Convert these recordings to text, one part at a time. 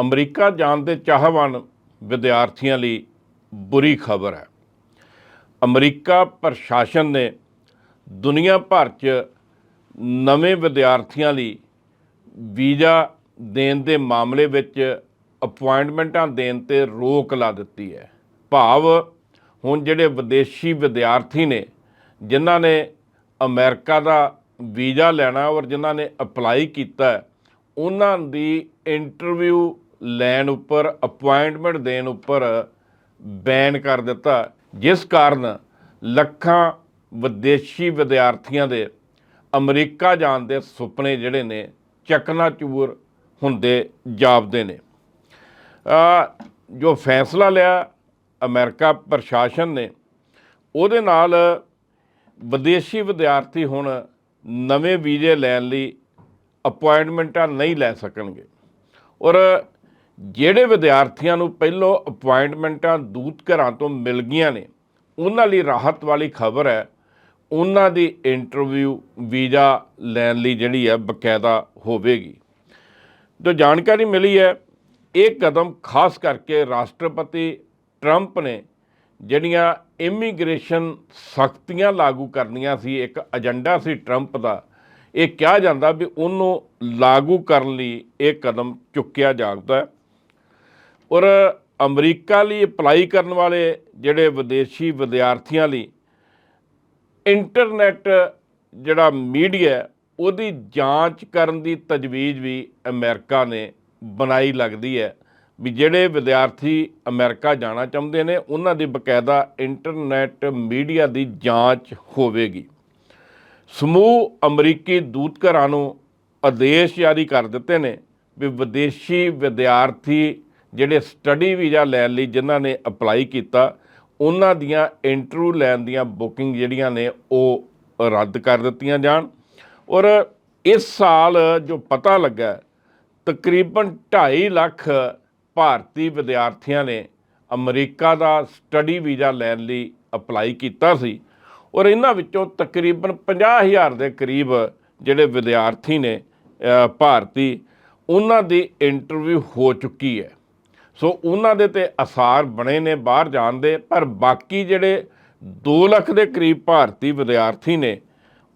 America ਜਾਣ ਦੇ ਚਾਹਵਾਨ ਵਿਦਿਆਰਥੀਆਂ ਲਈ ਬੁਰੀ ਖਬਰ ਹੈ। ਅਮਰੀਕਾ ਪ੍ਰਸ਼ਾਸਨ ਨੇ ਦੁਨੀਆ ਭਰ 'ਚ ਨਵੇਂ ਵਿਦਿਆਰਥੀਆਂ ਲਈ ਵੀਜ਼ਾ ਦੇਣ ਦੇ ਮਾਮਲੇ ਵਿੱਚ ਅਪਾਇੰਟਮੈਂਟਾਂ ਦੇਣ ਤੇ ਰੋਕ ਲਾ ਦਿੱਤੀ ਹੈ। ਭਾਵ ਹੁਣ ਜਿਹੜੇ ਵਿਦੇਸ਼ੀ ਵਿਦਿਆਰਥੀ ਨੇ, ਜਿਨ੍ਹਾਂ ਨੇ ਅਮਰੀਕਾ ਦਾ ਵੀਜ਼ਾ ਲੈਣਾ ਔਰ ਜਿਨ੍ਹਾਂ ਨੇ ਅਪਲਾਈ ਕੀਤਾ, ਉਹਨਾਂ ਦੀ ਇੰਟਰਵਿਊ ਲੈਣ ਉੱਪਰ ਅਪਾਇੰਟਮੈਂਟ ਦੇਣ ਉੱਪਰ ਬੈਨ ਕਰ ਦਿੱਤਾ, ਜਿਸ ਕਾਰਨ ਲੱਖਾਂ ਵਿਦੇਸ਼ੀ ਵਿਦਿਆਰਥੀਆਂ ਦੇ ਅਮਰੀਕਾ ਜਾਣ ਦੇ ਸੁਪਨੇ ਜਿਹੜੇ ਨੇ, ਚਕਨਾਚੂਰ ਹੁੰਦੇ ਜਾਪਦੇ ਨੇ। ਆ ਜੋ ਫੈਸਲਾ ਲਿਆ ਅਮਰੀਕਾ ਪ੍ਰਸ਼ਾਸਨ ਨੇ, ਉਹਦੇ ਨਾਲ ਵਿਦੇਸ਼ੀ ਵਿਦਿਆਰਥੀ ਹੁਣ ਨਵੇਂ ਵੀਜ਼ੇ ਲੈਣ ਲਈ ਅਪਾਇੰਟਮੈਂਟਾਂ ਨਹੀਂ ਲੈ ਸਕਣਗੇ। ਔਰ ਜਿਹੜੇ ਵਿਦਿਆਰਥੀਆਂ ਨੂੰ ਪਹਿਲੋਂ ਅਪਾਇੰਟਮੈਂਟਾਂ ਦੂਤ ਘਰਾਂ ਤੋਂ ਮਿਲ ਗਈਆਂ ਨੇ, ਉਹਨਾਂ ਲਈ ਰਾਹਤ ਵਾਲੀ ਖਬਰ ਹੈ। ਉਹਨਾਂ ਦੀ ਇੰਟਰਵਿਊ, ਵੀਜ਼ਾ ਲੈਣ ਲਈ ਜਿਹੜੀ ਹੈ ਬਕਾਇਦਾ ਹੋਵੇਗੀ। ਜੋ ਜਾਣਕਾਰੀ ਮਿਲੀ ਹੈ, ਇਹ ਕਦਮ ਖਾਸ ਕਰਕੇ ਰਾਸ਼ਟਰਪਤੀ ਟਰੰਪ ਨੇ ਜਿਹੜੀਆਂ ਇਮੀਗ੍ਰੇਸ਼ਨ ਸਖਤੀਆਂ ਲਾਗੂ ਕਰਨੀਆਂ ਸੀ, ਇੱਕ ਏਜੰਡਾ ਸੀ ਟਰੰਪ ਦਾ, ਇਹ ਕਿਹਾ ਜਾਂਦਾ ਵੀ ਉਹਨੂੰ ਲਾਗੂ ਕਰਨ ਲਈ ਇਹ ਕਦਮ ਚੁੱਕਿਆ ਜਾਂਦਾ ਹੈ। ਔਰ ਅਮਰੀਕਾ ਲਈ ਅਪਲਾਈ ਕਰਨ ਵਾਲੇ ਜਿਹੜੇ ਵਿਦੇਸ਼ੀ ਵਿਦਿਆਰਥੀਆਂ ਲਈ ਇੰਟਰਨੈਟ ਜਿਹੜਾ ਮੀਡੀਆ ਉਹਦੀ ਜਾਂਚ ਕਰਨ ਦੀ ਤਜਵੀਜ਼ ਵੀ ਅਮਰੀਕਾ ਨੇ ਬਣਾਈ ਲੱਗਦੀ ਹੈ ਵੀ ਜਿਹੜੇ ਵਿਦਿਆਰਥੀ ਅਮਰੀਕਾ ਜਾਣਾ ਚਾਹੁੰਦੇ ਨੇ, ਉਹਨਾਂ ਦੀ ਬਕਾਇਦਾ ਇੰਟਰਨੈਟ ਮੀਡੀਆ ਦੀ ਜਾਂਚ ਹੋਵੇਗੀ। ਸਮੂਹ ਅਮਰੀਕੀ ਦੂਤ ਘਰਾਂ ਨੂੰ ਆਦੇਸ਼ ਜਾਰੀ ਕਰ ਦਿੱਤੇ ਨੇ ਵੀ ਵਿਦੇਸ਼ੀ ਵਿਦਿਆਰਥੀ ਜਿਹੜੇ ਸਟੱਡੀ ਵੀਜ਼ਾ ਲੈਣ ਲਈ ਜਿਨ੍ਹਾਂ ਨੇ ਅਪਲਾਈ ਕੀਤਾ, ਉਹਨਾਂ ਦੀਆਂ ਇੰਟਰਵਿਊ ਲੈਣ ਦੀਆਂ ਬੁਕਿੰਗ ਜਿਹੜੀਆਂ ਨੇ, ਉਹ ਰੱਦ ਕਰ ਦਿੱਤੀਆਂ ਜਾਣ। ਔਰ ਇਸ ਸਾਲ ਜੋ ਪਤਾ ਲੱਗਾ, ਤਕਰੀਬਨ 2.5 ਲੱਖ ਭਾਰਤੀ ਵਿਦਿਆਰਥੀਆਂ ਨੇ ਅਮਰੀਕਾ ਦਾ ਸਟੱਡੀ ਵੀਜ਼ਾ ਲੈਣ ਲਈ ਅਪਲਾਈ ਕੀਤਾ ਸੀ। ਔਰ ਇਹਨਾਂ ਵਿੱਚੋਂ ਤਕਰੀਬਨ 50000 ਦੇ ਕਰੀਬ ਜਿਹੜੇ ਵਿਦਿਆਰਥੀ ਨੇ ਭਾਰਤੀ, ਉਹਨਾਂ ਦੀ ਇੰਟਰਵਿਊ ਹੋ ਚੁੱਕੀ ਹੈ। ਸੋ ਉਹਨਾਂ ਦੇ ਤੇ ਅਸਾਰ ਬਣੇ ਨੇ ਬਾਹਰ ਜਾਣ ਦੇ, ਪਰ ਬਾਕੀ ਜਿਹੜੇ 2 ਲੱਖ ਦੇ ਕਰੀਬ ਭਾਰਤੀ ਵਿਦਿਆਰਥੀ ਨੇ,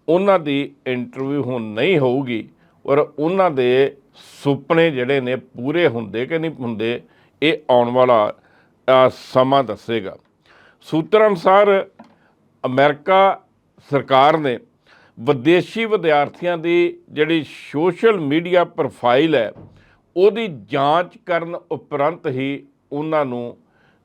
ਉਹਨਾਂ ਦੀ ਇੰਟਰਵਿਊ ਹੁਣ ਨਹੀਂ ਹੋਊਗੀ ਔਰ ਉਹਨਾਂ ਦੇ ਸੁਪਨੇ ਜਿਹੜੇ ਨੇ ਪੂਰੇ ਹੁੰਦੇ ਕਿ ਨਹੀਂ ਹੁੰਦੇ, ਇਹ ਆਉਣ ਵਾਲਾ ਸਮਾਂ ਦੱਸੇਗਾ। ਸੂਤਰ ਅਨੁਸਾਰ ਅਮਰੀਕਾ ਸਰਕਾਰ ਨੇ ਵਿਦੇਸ਼ੀ ਵਿਦਿਆਰਥੀਆਂ ਦੀ ਜਿਹੜੀ ਸੋਸ਼ਲ ਮੀਡੀਆ ਪ੍ਰੋਫਾਈਲ ਹੈ ਉਹਦੀ ਜਾਂਚ ਕਰਨ ਉਪਰੰਤ ਹੀ ਉਹਨਾਂ ਨੂੰ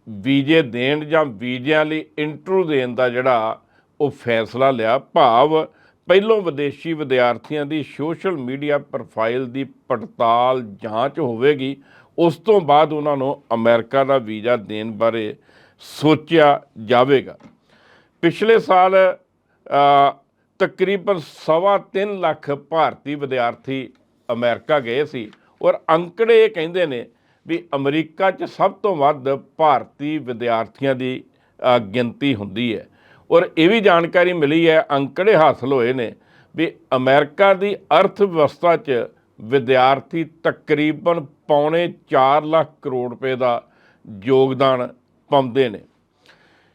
ਵੀਜ਼ੇ ਦੇਣ ਜਾਂ ਵੀਜ਼ਿਆਂ ਲਈ ਇੰਟਰਵਿਊ ਦੇਣ ਦਾ ਜਿਹੜਾ ਉਹ ਫੈਸਲਾ ਲਿਆ। ਭਾਵ ਪਹਿਲੋਂ ਵਿਦੇਸ਼ੀ ਵਿਦਿਆਰਥੀਆਂ ਦੀ ਸੋਸ਼ਲ ਮੀਡੀਆ ਪ੍ਰੋਫਾਈਲ ਦੀ ਪੜਤਾਲ ਜਾਂਚ ਹੋਵੇਗੀ। ਉਸ ਤੋਂ ਬਾਅਦ ਉਹਨਾਂ ਨੂੰ ਅਮਰੀਕਾ ਦਾ ਵੀਜ਼ਾ ਦੇਣ ਬਾਰੇ ਸੋਚਿਆ ਜਾਵੇਗਾ। ਪਿਛਲੇ ਸਾਲ ਤਕਰੀਬਨ ਸਵਾ ਤਿੰਨ ਲੱਖ ਭਾਰਤੀ ਵਿਦਿਆਰਥੀ ਅਮਰੀਕਾ ਗਏ ਸੀ। ਔਰ ਅੰਕੜੇ ਇਹ ਕਹਿੰਦੇ ਨੇ ਵੀ ਅਮਰੀਕਾ 'ਚ ਸਭ ਤੋਂ ਵੱਧ ਭਾਰਤੀ ਵਿਦਿਆਰਥੀਆਂ ਦੀ ਗਿਣਤੀ ਹੁੰਦੀ ਹੈ। ਔਰ ਇਹ ਵੀ ਜਾਣਕਾਰੀ ਮਿਲੀ ਹੈ, ਅੰਕੜੇ ਹਾਸਲ ਹੋਏ ਨੇ ਵੀ ਅਮਰੀਕਾ ਦੀ ਅਰਥ ਵਿਵਸਥਾ 'ਚ ਵਿਦਿਆਰਥੀ ਤਕਰੀਬਨ ਪੌਣੇ 4 ਲੱਖ ਕਰੋੜ ਰੁਪਏ ਦਾ ਯੋਗਦਾਨ ਪਾਉਂਦੇ ਨੇ।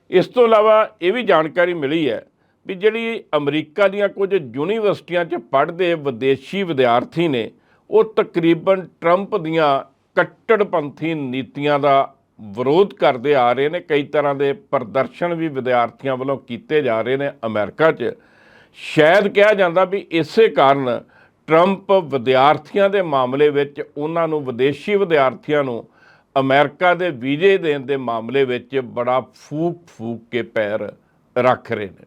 ਇਸ ਤੋਂ ਇਲਾਵਾ ਇਹ ਵੀ ਜਾਣਕਾਰੀ ਮਿਲੀ ਹੈ ਵੀ ਜਿਹੜੀ ਅਮਰੀਕਾ ਦੀਆਂ ਕੁਝ ਯੂਨੀਵਰਸਿਟੀਆਂ 'ਚ ਪੜ੍ਹਦੇ ਵਿਦੇਸ਼ੀ ਵਿਦਿਆਰਥੀ ਨੇ ਉਹ ਤਕਰੀਬਨ ਟਰੰਪ ਦੀਆਂ ਕੱਟੜਪੰਥੀ ਨੀਤੀਆਂ ਦਾ ਵਿਰੋਧ ਕਰਦੇ ਆ ਰਹੇ ਨੇ, ਕਈ ਤਰ੍ਹਾਂ ਦੇ ਪ੍ਰਦਰਸ਼ਨ ਵੀ ਵਿਦਿਆਰਥੀਆਂ ਵੱਲੋਂ ਕੀਤੇ ਜਾ ਰਹੇ ਨੇ ਅਮਰੀਕਾ 'ਚ। ਸ਼ਾਇਦ ਕਿਹਾ ਜਾਂਦਾ ਵੀ ਇਸੇ ਕਾਰਨ ਟਰੰਪ ਵਿਦਿਆਰਥੀਆਂ ਦੇ ਮਾਮਲੇ ਵਿੱਚ, ਉਹਨਾਂ ਨੂੰ ਵਿਦੇਸ਼ੀ ਵਿਦਿਆਰਥੀਆਂ ਨੂੰ ਅਮਰੀਕਾ ਦੇ ਵੀਜ਼ੇ ਦੇਣ ਦੇ ਮਾਮਲੇ ਵਿੱਚ ਬੜਾ ਫੂਕ ਫੂਕ ਕੇ ਪੈਰ ਰੱਖ ਰਹੇ ਨੇ।